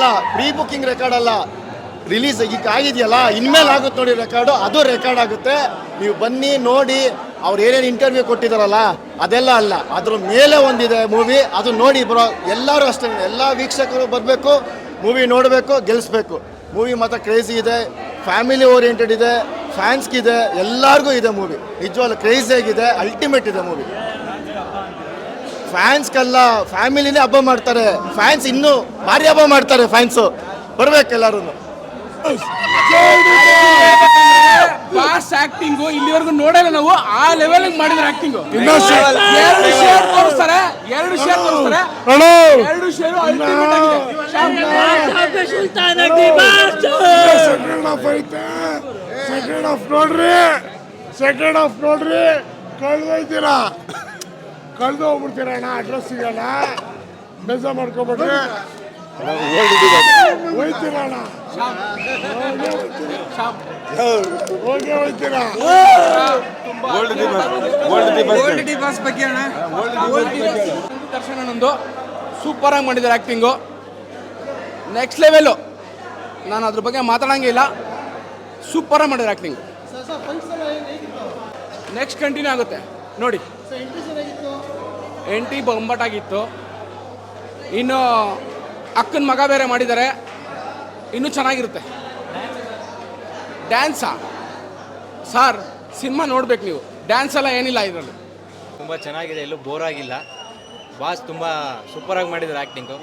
ಅಲ್ಲ pre booking record ಅಲ್ಲ release ಈಗ ಆಗಿದೆಯಲ್ಲ, ಇನ್ಮೇಲೆ ಆಗುತ್ತೆ ನೋಡಿ ರೆಕಾರ್ಡು ಅದು ರೆಕಾರ್ಡ್ ಆಗುತ್ತೆ. ನೀವು ಬನ್ನಿ, ನೋಡಿ, ಅವ್ರು ಏನೇನು ಇಂಟರ್ವ್ಯೂ ಕೊಟ್ಟಿದ್ದಾರಲ್ಲ ಅದೆಲ್ಲ ಅಲ್ಲ. ಅದ್ರ ಮೇಲೆ ಒಂದಿದೆ ಮೂವಿ ಅದು ನೋಡಿ ಬ್ರೋ ಎಲ್ಲರೂ ಅಷ್ಟೇ, ಎಲ್ಲ ವೀಕ್ಷಕರು ಬರಬೇಕು ಮೂವಿ ನೋಡಬೇಕು ಗೆಲ್ಲಿಸ್ಬೇಕು ಮೂವಿ ಮಾತ್ರ ಕ್ರೇಜಿ ಇದೆ ಫ್ಯಾಮಿಲಿ ಓರಿಯೆಂಟೆಡ್ ಇದೆ ಫ್ಯಾನ್ಸ್ಗಿದೆ ಎಲ್ಲರಿಗೂ ಇದೆ ಮೂವಿ ನಿಜವಾಗ್ಲೂ ಕ್ರೇಜಿಯಾಗಿದೆ ಅಲ್ಟಿಮೇಟ್ ಇದೆ ಮೂವಿ ಫ್ಯಾನ್ಸ್ಗೆಲ್ಲ ಫ್ಯಾಮಿಲಿನೇ ಹಬ್ಬ ಮಾಡ್ತಾರೆ. ಫ್ಯಾನ್ಸ್ ಇನ್ನೂ ಭಾರಿ ಹಬ್ಬ ಮಾಡ್ತಾರೆ ಫ್ಯಾನ್ಸ್ ಬರ್ಬೇಕು ಎಲ್ಲರೂ ಫಾಸ್ಟ್ ಆಕ್ಟಿಂಗು ಇಲ್ಲಿವರೆಗೂ ನೋಡಲ್ಲ ನಾವು. ಆ ಲೆವೆಲ್ ಮಾಡಿದ್ರೆ ಆಕ್ಟಿಂಗ್ ಎರಡು ಶೇರ್ ತೋರಿಸ್ತಾರೆ. ಎರಡು ಶೇರ್ ತೋರಿಸ್ತಾರೆ. ಎರಡು ಶೇರ್ ಅಲ್ಟಿಮೇಟ್ ಆಗಿದೆ. ಶ್ಯಾಮ್ ಸೆಕೆಂಡ್ ಆಫ್ ಐತೆ. ಸೆಕೆಂಡ್ ಹಾಫ್ ನೋಡ್ರಿ. ಸೆಕೆಂಡ್ ಆಫ್ ನೋಡ್ರಿ. ಕಳ್ದೋಯ್ತೀರಾ ಕಳ್ದು ಹೋಗ್ಬಿಡ್ತೀರ ಅಣ್ಣ ಅಡ್ರೆಸ್ ಸಿಗಲ್ಲ ಬೇಸ ಮಾಡ್ಕೊಬೇಡ್ರಿ ಹೋಯ್ತೀರ ಅಣ್ಣ? ಹೋಗೇ ಬಗ್ಗೆ ದರ್ಶನ ನಂದು ಸೂಪರ್ ಆಗಿ ಮಾಡಿದ್ದಾರೆ ಆಕ್ಟಿಂಗು ನೆಕ್ಸ್ಟ್ ಲೆವೆಲು ನಾನು ಅದ್ರ ಬಗ್ಗೆ ಮಾತಾಡಂಗಿಲ್ಲ ಸೂಪರ್ ಆಗಿ ಮಾಡಿದ್ದಾರೆ ಆಕ್ಟಿಂಗ್ ನೆಕ್ಸ್ಟ್ ಕಂಟಿನ್ಯೂ ಆಗುತ್ತೆ. ನೋಡಿ. ಎಂಟಿ ಬೊಂಬಟಾಗಿತ್ತು ಇನ್ನು ಅಕ್ಕನ ಮಗ ಬೇರೆ ಮಾಡಿದ್ದಾರೆ. ಇನ್ನೂ ಚೆನ್ನಾಗಿರುತ್ತೆ. ಡ್ಯಾನ್ಸಾ ಸರ್ ಸಿನಿಮಾ ನೋಡ್ಬೇಕು ನೀವು. ಡ್ಯಾನ್ಸ್ ಎಲ್ಲ ಏನಿಲ್ಲ ಇದರಲ್ಲಿ. ತುಂಬ ಚೆನ್ನಾಗಿದೆ ಎಲ್ಲೂ ಬೋರ್ ಆಗಿಲ್ಲ. ಬಾಸ್ ತುಂಬ ಸೂಪರಾಗಿ ಮಾಡಿದ್ದಾರೆ ಆ್ಯಕ್ಟಿಂಗು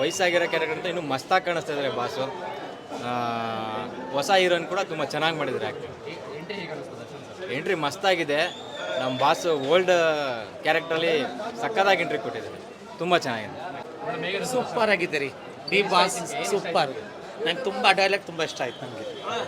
ವಯಸ್ಸಾಗಿರೋ ಕ್ಯಾರೆಕ್ಟರ್ ಅಂತ ಇನ್ನೂ ಮಸ್ತಾಗಿ ಕಾಣಿಸ್ತಾ ಇದ್ದಾರೆ ಬಾಸು. ಆ, ಹೊಸ ಹೀರೋನ್ ಕೂಡ ತುಂಬ ಚೆನ್ನಾಗಿ ಮಾಡಿದ್ದಾರೆ ಆ್ಯಕ್ಟಿಂಗ್ ಎಂಟ್ರಿ ಮಸ್ತಾಗಿದೆ. ನಮ್ಮ ಬಾಸ್ ಓಲ್ಡ್ ಕ್ಯಾರೆಕ್ಟ್ರಲ್ಲಿ ಸಕ್ಕದಾಗಿ ಎಂಟ್ರಿ ಕೊಟ್ಟಿದ್ದಾರೆ. ತುಂಬ ಚೆನ್ನಾಗಿದೆ. ಸೂಪರ್ ಆಗಿದ್ದೀರಿ. ರೀ ಡಿ ಬಾಸ್ ಸೂಪರ್. ನಂಗೆ ತುಂಬ ಡೈಲಾಗ್ ತುಂಬ ಇಷ್ಟ ಆಯ್ತು ನನಗೆ